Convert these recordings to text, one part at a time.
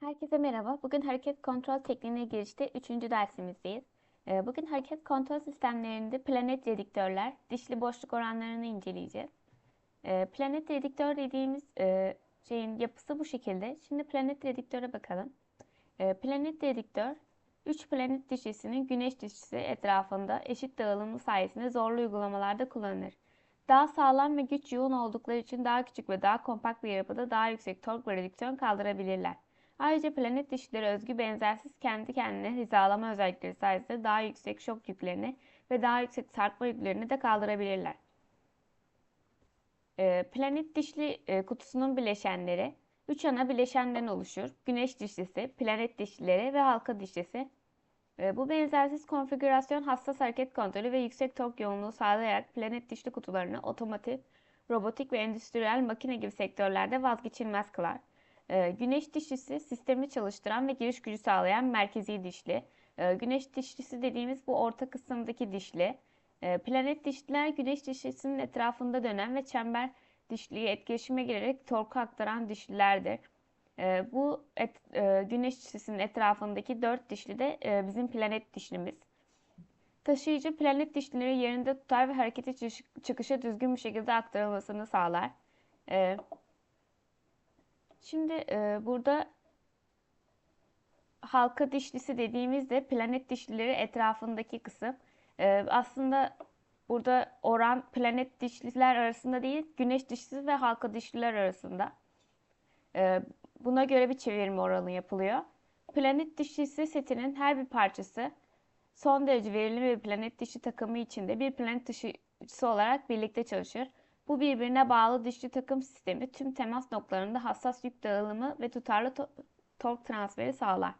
Herkese merhaba. Bugün hareket kontrol tekniğine girişte 3. dersimizdeyiz. Ee, Bugün hareket kontrol sistemlerinde planet rediktörler, dişli boşluk oranlarını inceleyeceğiz. Ee, Planet rediktör dediğimiz e, şeyin yapısı bu şekilde. Şimdi planet rediktöre bakalım. Ee, Planet rediktör, 3 planet dişlisinin güneş dişlisi etrafında eşit dağılımı sayesinde zorlu uygulamalarda kullanılır. Daha sağlam ve güç yoğun oldukları için daha küçük ve daha kompakt bir yapıda daha yüksek tork ve redüksiyon kaldırabilirler. Ayrıca planet dişlileri özgü benzersiz kendi kendine hizalama özellikleri sayesinde daha yüksek şok yüklerini ve daha yüksek sarkma yüklerini de kaldırabilirler. Ee, planet dişli e, kutusunun bileşenleri 3 ana bileşenden oluşur. Güneş dişlisi, planet dişlileri ve halka dişlisi. Ee, bu benzersiz konfigürasyon hassas hareket kontrolü ve yüksek tork yoğunluğu sağlayarak planet dişli kutularını otomotiv, robotik ve endüstriyel makine gibi sektörlerde vazgeçilmez kılar. Ee, güneş dişlisi sistemi çalıştıran ve giriş gücü sağlayan merkezi dişli. Ee, güneş dişlisi dediğimiz bu orta kısımdaki dişli. Ee, planet dişliler güneş dişlisinin etrafında dönen ve çember dişliği etkileşime girerek torku aktaran dişlilerdir. Bu et, e, güneş dişlisinin etrafındaki dört dişli de e, bizim planet dişlimiz. Taşıyıcı planet dişlileri yerinde tutar ve harekete çıkışa düzgün bir şekilde aktarılmasını sağlar. Şimdi e, burada halka dişlisi dediğimizde planet dişlileri etrafındaki kısım. E, aslında burada oran planet dişliler arasında değil, güneş dişlisi ve halka dişliler arasında. E, buna göre bir çevirme oranı yapılıyor. Planet dişlisi setinin her bir parçası son derece verimli bir planet dişi takımı içinde bir planet dişisi olarak birlikte çalışır. Bu birbirine bağlı dişli takım sistemi tüm temas noktalarında hassas yük dağılımı ve tutarlı to tork transferi sağlar.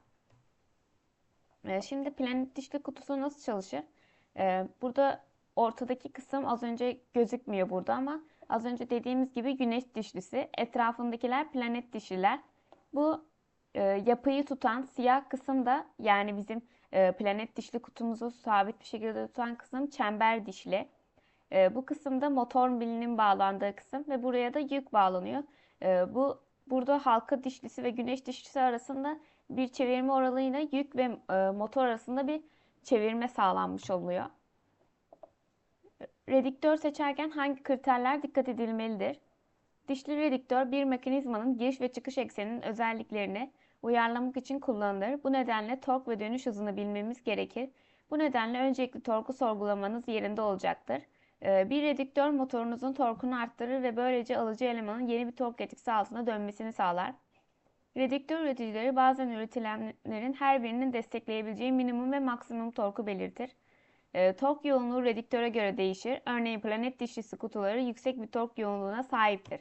Ee, şimdi planet dişli kutusu nasıl çalışır? Ee, burada ortadaki kısım az önce gözükmüyor burada ama az önce dediğimiz gibi güneş dişlisi, etrafındakiler planet dişliler. Bu e, yapıyı tutan siyah kısım da yani bizim e, planet dişli kutumuzu sabit bir şekilde tutan kısım çember dişli. E, bu kısımda motor milinin bağlandığı kısım ve buraya da yük bağlanıyor. E, bu burada halka dişlisi ve güneş dişlisi arasında bir çevirme oranıyla yük ve e, motor arasında bir çevirme sağlanmış oluyor. Rediktör seçerken hangi kriterler dikkat edilmelidir? Dişli rediktör bir mekanizmanın giriş ve çıkış ekseninin özelliklerini uyarlamak için kullanılır. Bu nedenle tork ve dönüş hızını bilmemiz gerekir. Bu nedenle öncelikli torku sorgulamanız yerinde olacaktır. Ee, bir redüktör motorunuzun torkunu arttırır ve böylece alıcı elemanın yeni bir tork etkisi altında dönmesini sağlar. Redüktör üreticileri bazen üretilenlerin her birinin destekleyebileceği minimum ve maksimum torku belirtir. E, tork yoğunluğu redüktöre göre değişir. Örneğin planet dişlisi kutuları yüksek bir tork yoğunluğuna sahiptir.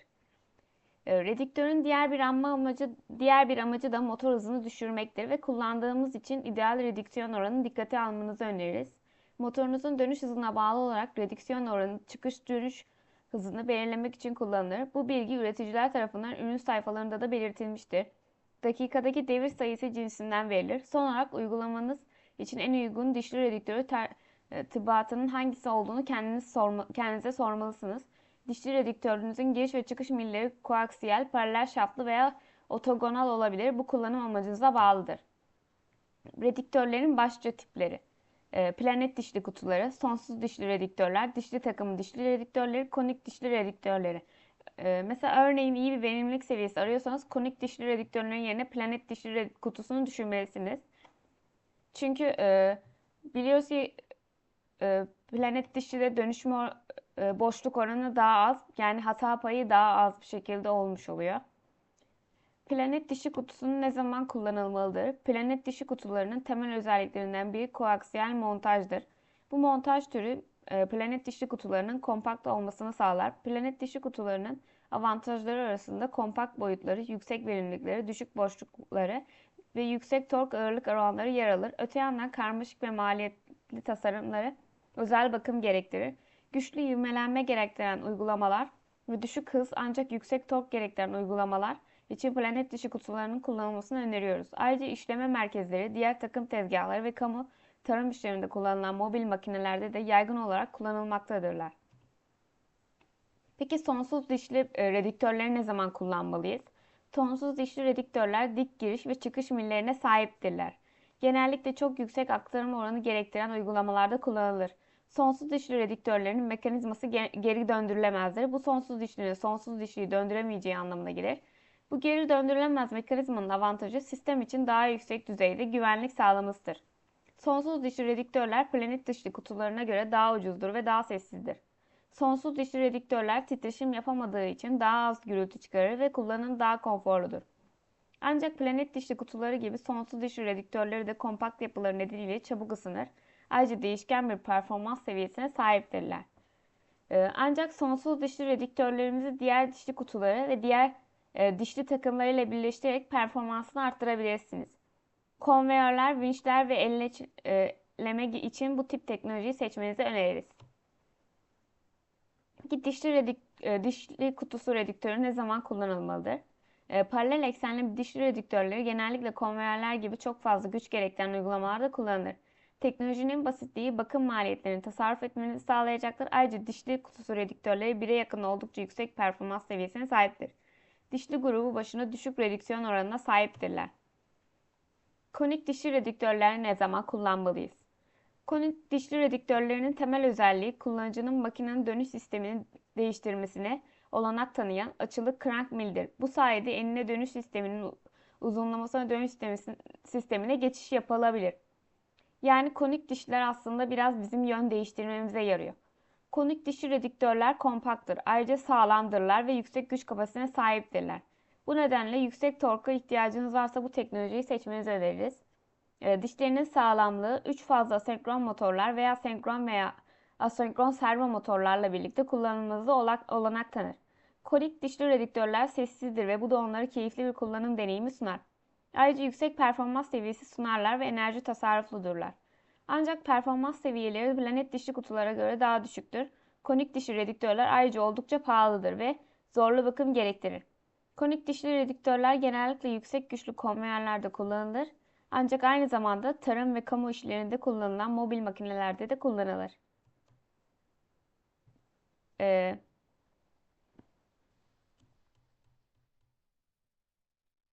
E, redüktörün diğer bir amacı diğer bir amacı da motor hızını düşürmektir ve kullandığımız için ideal redüksiyon oranını dikkate almanızı öneririz. Motorunuzun dönüş hızına bağlı olarak redüksiyon oranı çıkış dönüş hızını belirlemek için kullanılır. Bu bilgi üreticiler tarafından ürün sayfalarında da belirtilmiştir. Dakikadaki devir sayısı cinsinden verilir. Son olarak uygulamanız için en uygun dişli redüktörü tıbatının hangisi olduğunu kendiniz sorma, kendinize sormalısınız. Dişli redüktörünüzün giriş ve çıkış milleri koaksiyel, paralel şaftlı veya otogonal olabilir. Bu kullanım amacınıza bağlıdır. Redüktörlerin başlıca tipleri. Ee, planet dişli kutuları, sonsuz dişli redüktörler, dişli takım dişli redüktörleri, konik dişli redüktörleri. Ee, mesela örneğin iyi bir verimlilik seviyesi arıyorsanız konik dişli redüktörlerin yerine planet dişli kutusunu düşünmelisiniz. Çünkü e, biliyoruz ki e, planet dişlide dönüşme e, boşluk oranı daha az yani hata payı daha az bir şekilde olmuş oluyor. Planet dişi kutusunun ne zaman kullanılmalıdır? Planet dişi kutularının temel özelliklerinden biri koaksiyel montajdır. Bu montaj türü e, planet dişli kutularının kompakt olmasını sağlar. Planet dişi kutularının avantajları arasında kompakt boyutları, yüksek verimlilikleri, düşük boşlukları ve yüksek tork ağırlık oranları yer alır. Öte yandan karmaşık ve maliyetli tasarımları özel bakım gerektirir. Güçlü ivmelenme gerektiren uygulamalar ve düşük hız ancak yüksek tork gerektiren uygulamalar için planet dışı kutularının kullanılmasını öneriyoruz. Ayrıca işleme merkezleri, diğer takım tezgahları ve kamu tarım işlerinde kullanılan mobil makinelerde de yaygın olarak kullanılmaktadırlar. Peki sonsuz dişli e, redüktörleri ne zaman kullanmalıyız? Tonsuz dişli redüktörler dik giriş ve çıkış millerine sahiptirler. Genellikle çok yüksek aktarım oranı gerektiren uygulamalarda kullanılır. Sonsuz dişli redüktörlerin mekanizması geri döndürülemezdir. Bu sonsuz dişlinin sonsuz dişliyi döndüremeyeceği anlamına gelir. Bu geri döndürülemez mekanizmanın avantajı sistem için daha yüksek düzeyde güvenlik sağlamasıdır. Sonsuz dişli redüktörler planet dışlı kutularına göre daha ucuzdur ve daha sessizdir. Sonsuz dişli redüktörler titreşim yapamadığı için daha az gürültü çıkarır ve kullanım daha konforludur. Ancak planet dişli kutuları gibi sonsuz dişli redüktörleri de kompakt yapıları nedeniyle çabuk ısınır. Ayrıca değişken bir performans seviyesine sahiptirler. Ee, ancak sonsuz dişli redüktörlerimizi diğer dişli kutuları ve diğer e, dişli takımlarıyla birleştirerek performansını arttırabilirsiniz. Konveyörler, vinçler ve elleme için bu tip teknolojiyi seçmenizi öneririz. Peki dişli, redik, e, dişli kutusu redüktörü ne zaman kullanılmalıdır? E, paralel eksenli dişli redüktörleri genellikle konveyörler gibi çok fazla güç gerektiren uygulamalarda kullanılır. Teknolojinin basitliği bakım maliyetlerini tasarruf etmenizi sağlayacaktır. Ayrıca dişli kutusu redüktörleri 1'e yakın oldukça yüksek performans seviyesine sahiptir. Dişli grubu başına düşük redüksiyon oranına sahiptirler. Konik dişli redüktörleri ne zaman kullanmalıyız? Konik dişli redüktörlerinin temel özelliği kullanıcının makinenin dönüş sistemini değiştirmesine olanak tanıyan açılı crank mill'dir. Bu sayede enine dönüş sisteminin uzunlamasına dönüş sistemine geçiş yapılabilir. Yani konik dişler aslında biraz bizim yön değiştirmemize yarıyor. Konik dişli redüktörler kompakttır. Ayrıca sağlamdırlar ve yüksek güç kapasitesine sahiptirler. Bu nedenle yüksek torka ihtiyacınız varsa bu teknolojiyi seçmenizi öneririz. E, dişlerinin sağlamlığı 3 fazla senkron motorlar veya senkron veya asenkron servo motorlarla birlikte kullanılması olanak tanır. Konik dişli redüktörler sessizdir ve bu da onlara keyifli bir kullanım deneyimi sunar. Ayrıca yüksek performans seviyesi sunarlar ve enerji tasarrufludurlar. Ancak performans seviyeleri planet dişli kutulara göre daha düşüktür. Konik dişli redüktörler ayrıca oldukça pahalıdır ve zorlu bakım gerektirir. Konik dişli redüktörler genellikle yüksek güçlü konveyörlerde kullanılır. Ancak aynı zamanda tarım ve kamu işlerinde kullanılan mobil makinelerde de kullanılır. Ee,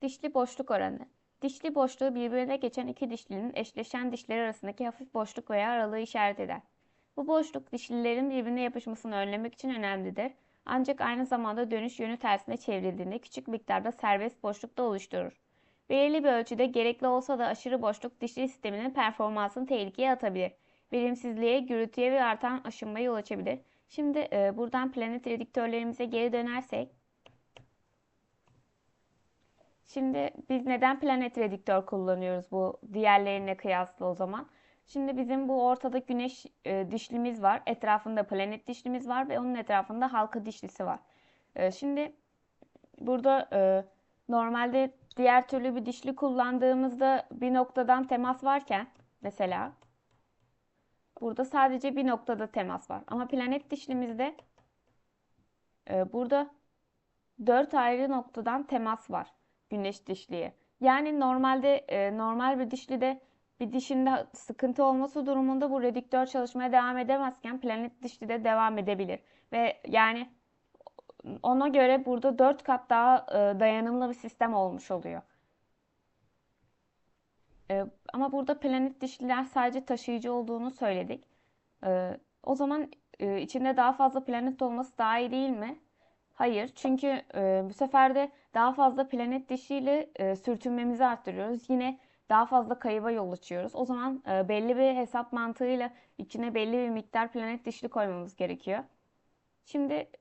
dişli boşluk oranı. Dişli boşluğu birbirine geçen iki dişlinin eşleşen dişleri arasındaki hafif boşluk veya aralığı işaret eder. Bu boşluk dişlilerin birbirine yapışmasını önlemek için önemlidir. Ancak aynı zamanda dönüş yönü tersine çevrildiğinde küçük miktarda serbest boşluk da oluşturur. Belirli bir ölçüde gerekli olsa da aşırı boşluk dişli sisteminin performansını tehlikeye atabilir. Verimsizliğe, gürültüye ve artan aşınmaya yol açabilir. Şimdi e, buradan planet redüktörlerimize geri dönersek. Şimdi biz neden planet redüktör kullanıyoruz bu diğerlerine kıyasla o zaman? Şimdi bizim bu ortada güneş e, dişlimiz var. Etrafında planet dişlimiz var ve onun etrafında halka dişlisi var. E, şimdi burada e, normalde diğer türlü bir dişli kullandığımızda bir noktadan temas varken mesela burada sadece bir noktada temas var. Ama planet dişlimizde e, burada dört ayrı noktadan temas var güneş dişliye. Yani normalde e, normal bir dişlide bir dişinde sıkıntı olması durumunda bu redüktör çalışmaya devam edemezken planet dişli de devam edebilir. Ve yani ona göre burada 4 kat daha e, dayanımlı bir sistem olmuş oluyor. E, ama burada planet dişliler sadece taşıyıcı olduğunu söyledik. E, o zaman e, içinde daha fazla planet olması daha iyi değil mi? Hayır. Çünkü e, bu sefer de daha fazla planet dişiyle e, sürtünmemizi arttırıyoruz. Yine daha fazla kayıba yol açıyoruz. O zaman e, belli bir hesap mantığıyla içine belli bir miktar planet dişli koymamız gerekiyor. Şimdi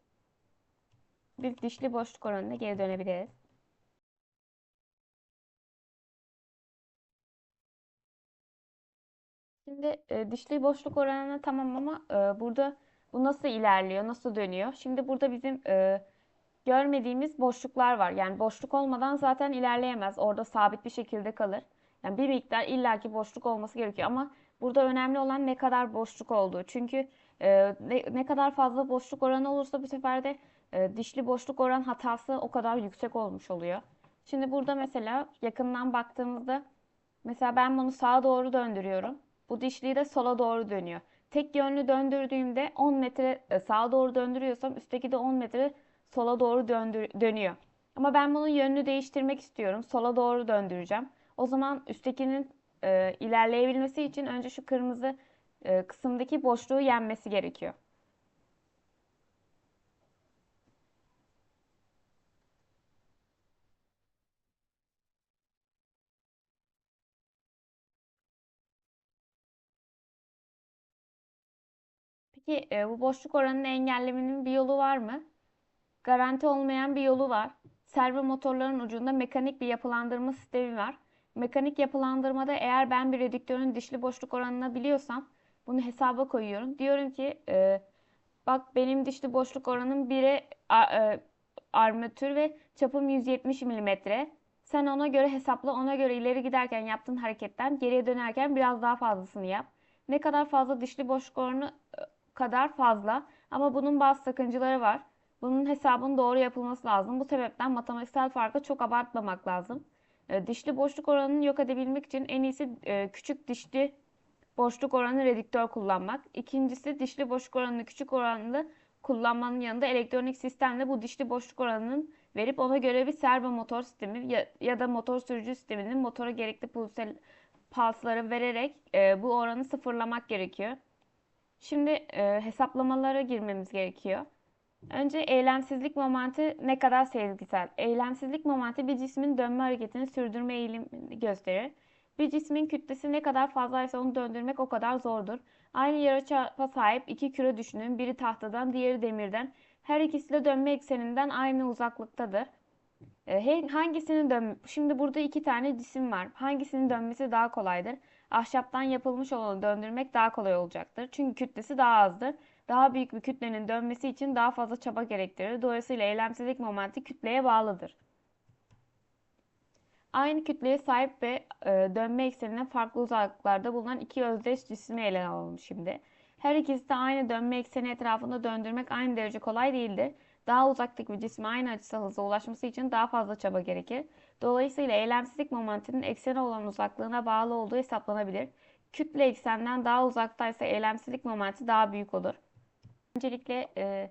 biz dişli boşluk oranına geri dönebiliriz. Şimdi e, dişli boşluk oranına tamam ama e, burada bu nasıl ilerliyor, nasıl dönüyor? Şimdi burada bizim e, görmediğimiz boşluklar var. Yani boşluk olmadan zaten ilerleyemez. Orada sabit bir şekilde kalır. Yani bir miktar illaki boşluk olması gerekiyor ama burada önemli olan ne kadar boşluk olduğu. Çünkü e, ne, ne kadar fazla boşluk oranı olursa bu sefer de e, dişli boşluk oran hatası o kadar yüksek olmuş oluyor. Şimdi burada mesela yakından baktığımızda mesela ben bunu sağa doğru döndürüyorum. Bu dişliyi de sola doğru dönüyor. Tek yönlü döndürdüğümde 10 metre e, sağa doğru döndürüyorsam üstteki de 10 metre sola doğru döndür, dönüyor. Ama ben bunun yönünü değiştirmek istiyorum. Sola doğru döndüreceğim. O zaman üsttekinin e, ilerleyebilmesi için önce şu kırmızı e, kısımdaki boşluğu yenmesi gerekiyor. Peki e, bu boşluk oranını engellemenin bir yolu var mı? Garanti olmayan bir yolu var. Servo motorların ucunda mekanik bir yapılandırma sistemi var. Mekanik yapılandırmada eğer ben bir redüktörün dişli boşluk oranını biliyorsam bunu hesaba koyuyorum. Diyorum ki e, bak benim dişli boşluk oranım 1'e e, armatür ve çapım 170 mm. Sen ona göre hesapla, ona göre ileri giderken yaptığın hareketten geriye dönerken biraz daha fazlasını yap. Ne kadar fazla dişli boşluk oranı e, kadar fazla ama bunun bazı sakıncaları var. Bunun hesabının doğru yapılması lazım. Bu sebepten matematiksel farkı çok abartmamak lazım. E, dişli boşluk oranını yok edebilmek için en iyisi e, küçük dişli boşluk oranı redüktör kullanmak. İkincisi dişli boşluk oranını küçük oranlı kullanmanın yanında elektronik sistemle bu dişli boşluk oranının verip ona göre bir servo motor sistemi ya, ya da motor sürücü sisteminin motora gerekli pulsel pulsları vererek e, bu oranı sıfırlamak gerekiyor. Şimdi e, hesaplamalara girmemiz gerekiyor. Önce eylemsizlik momenti ne kadar sezgisel? Eylemsizlik momenti bir cismin dönme hareketini sürdürme eğilimini gösterir. Bir cismin kütlesi ne kadar fazlaysa onu döndürmek o kadar zordur. Aynı yarıçapa sahip iki küre düşünün. Biri tahtadan, diğeri demirden. Her ikisi de dönme ekseninden aynı uzaklıktadır. E, hangisinin dön Şimdi burada iki tane cisim var. Hangisinin dönmesi daha kolaydır? Ahşaptan yapılmış olanı döndürmek daha kolay olacaktır. Çünkü kütlesi daha azdır. Daha büyük bir kütlenin dönmesi için daha fazla çaba gerektirir. Dolayısıyla eylemsizlik momenti kütleye bağlıdır. Aynı kütleye sahip ve e, dönme eksenine farklı uzaklıklarda bulunan iki özdeş cismi ele alalım şimdi. Her ikisi de aynı dönme ekseni etrafında döndürmek aynı derece kolay değildir. Daha uzaktaki bir cisme aynı açısal hıza ulaşması için daha fazla çaba gerekir. Dolayısıyla eylemsizlik momentinin eksene olan uzaklığına bağlı olduğu hesaplanabilir. Kütle eksenden daha uzaktaysa eylemsizlik momenti daha büyük olur. Öncelikle e,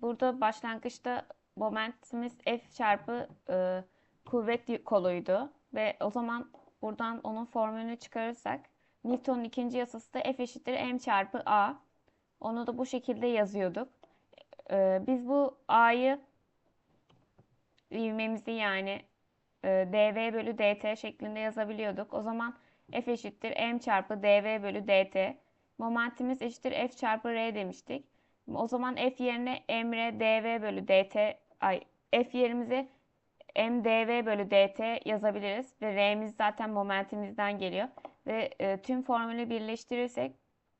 burada başlangıçta momentimiz F çarpı e, kuvvet koluydu. Ve o zaman buradan onun formülünü çıkarırsak Newton'un ikinci yasası da F eşittir M çarpı A. Onu da bu şekilde yazıyorduk. Ee, biz bu A'yı ivmemizi yani e, dv bölü dt şeklinde yazabiliyorduk. O zaman F eşittir M çarpı dv bölü dt. Momentimiz eşittir F çarpı R demiştik. O zaman F yerine mr dv bölü dt ay F yerimize mdv bölü dt yazabiliriz. Ve R'miz zaten momentimizden geliyor. Ve e, tüm formülü birleştirirsek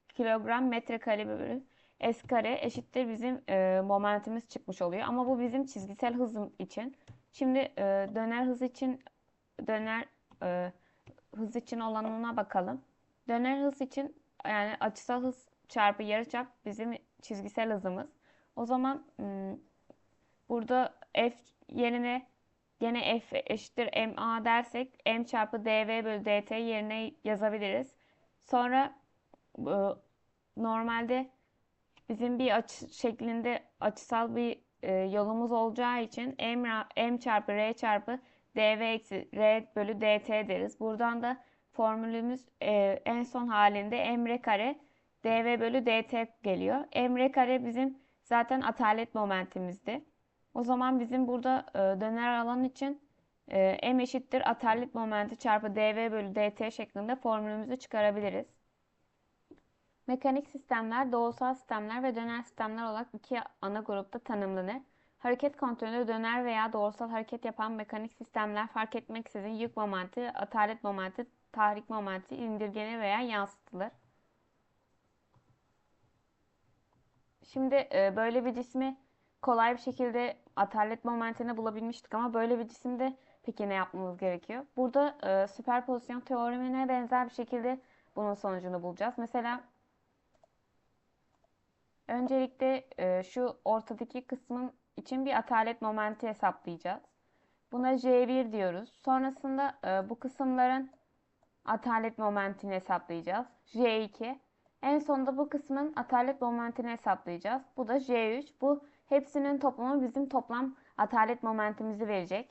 kilogram metre kare bölü s kare eşittir bizim e, momentimiz çıkmış oluyor. Ama bu bizim çizgisel hızım için. Şimdi e, döner hız için döner e, hız için olanına bakalım. Döner hız için yani açısal hız çarpı yarıçap bizim çizgisel hızımız. O zaman burada f yerine gene f eşittir ma dersek m çarpı dv bölü dt yerine yazabiliriz. Sonra normalde bizim bir açı şeklinde açısal bir e, yolumuz olacağı için m, m çarpı r çarpı dv eksi r bölü dt deriz. Buradan da formülümüz e, en son halinde m r kare dv bölü dt geliyor. m r kare bizim zaten atalet momentimizdi. O zaman bizim burada e, döner alan için e, m eşittir atalet momenti çarpı dv bölü dt şeklinde formülümüzü çıkarabiliriz. Mekanik sistemler, doğrusal sistemler ve döner sistemler olarak iki ana grupta tanımlanır. Hareket kontrolü döner veya doğrusal hareket yapan mekanik sistemler fark etmeksizin yük momenti, atalet momenti, tahrik momenti indirgenir veya yansıtılır. Şimdi e, böyle bir cismi kolay bir şekilde atalet momentini bulabilmiştik ama böyle bir cisimde peki ne yapmamız gerekiyor? Burada e, süperpozisyon teoremine benzer bir şekilde bunun sonucunu bulacağız. Mesela Öncelikle e, şu ortadaki kısmın için bir atalet momenti hesaplayacağız. Buna J1 diyoruz. Sonrasında e, bu kısımların atalet momentini hesaplayacağız. J2. En sonunda bu kısmın atalet momentini hesaplayacağız. Bu da J3. Bu hepsinin toplamı bizim toplam atalet momentimizi verecek.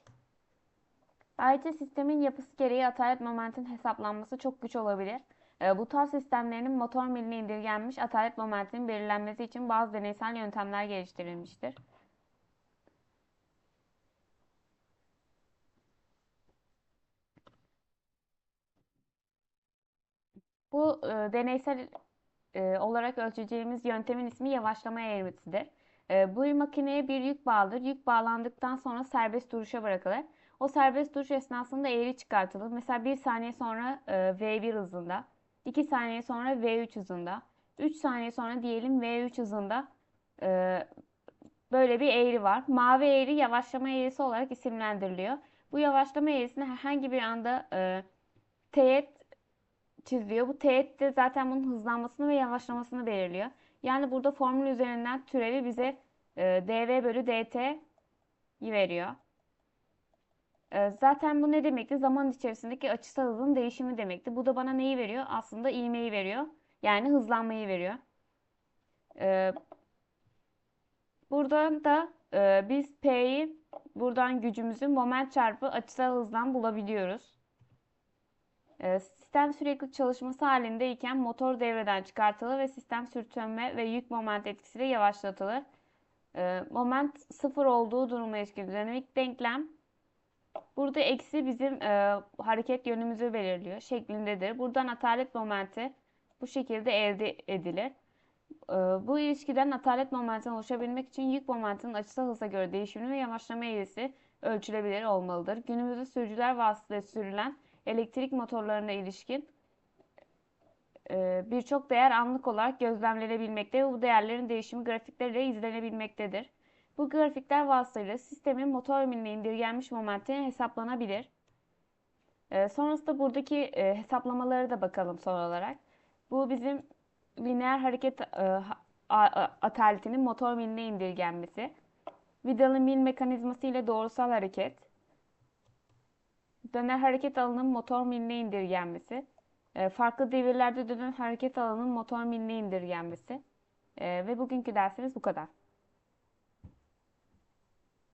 Ayrıca sistemin yapısı gereği atalet momentin hesaplanması çok güç olabilir. E, bu tarz sistemlerin motor miline indirgenmiş atalet momentinin belirlenmesi için bazı deneysel yöntemler geliştirilmiştir. Bu e, deneysel e, olarak ölçeceğimiz yöntemin ismi yavaşlama eğrisidir. E, bu makineye bir yük bağlıdır. Yük bağlandıktan sonra serbest duruşa bırakılır. O serbest duruş esnasında eğri çıkartılır. Mesela 1 saniye sonra e, V1 hızında, 2 saniye sonra V3 hızında, 3 saniye sonra diyelim V3 hızında e, böyle bir eğri var. Mavi eğri yavaşlama eğrisi olarak isimlendiriliyor. Bu yavaşlama eğrisini herhangi bir anda e, teğet çiziyor. Bu teğet de zaten bunun hızlanmasını ve yavaşlamasını belirliyor. Yani burada formül üzerinden türevi bize e, dv bölü dt veriyor. E, zaten bu ne demekti? Zaman içerisindeki açısal hızın değişimi demekti. Bu da bana neyi veriyor? Aslında ivmeyi veriyor. Yani hızlanmayı veriyor. E, buradan da e, biz P'yi buradan gücümüzü moment çarpı açısal hızdan bulabiliyoruz. E, sistem sürekli çalışması halindeyken motor devreden çıkartılır ve sistem sürtünme ve yük moment etkisiyle yavaşlatılır. E, moment sıfır olduğu duruma ilişkin dinamik denklem Burada eksi bizim e, hareket yönümüzü belirliyor şeklindedir. Buradan atalet momenti bu şekilde elde edilir. E, bu ilişkiden atalet momentini oluşabilmek için yük momentinin açısal hıza göre değişimini ve yavaşlama eğrisi ölçülebilir olmalıdır. Günümüzde sürücüler vasıtasıyla sürülen elektrik motorlarına ilişkin e, birçok değer anlık olarak gözlemlenebilmekte ve bu değerlerin değişimi grafiklerle izlenebilmektedir. Bu grafikler vasıtasıyla sistemin motor miline indirgenmiş momenti hesaplanabilir. E, sonrasında buradaki e, hesaplamaları da bakalım son olarak. Bu bizim lineer hareket ataletinin motor miline indirgenmesi. Vidalı mil mekanizması ile doğrusal hareket. Döner hareket alanının motor miline indirgenmesi. E, farklı devirlerde dönen hareket alanının motor miline indirgenmesi. E, ve bugünkü dersimiz bu kadar.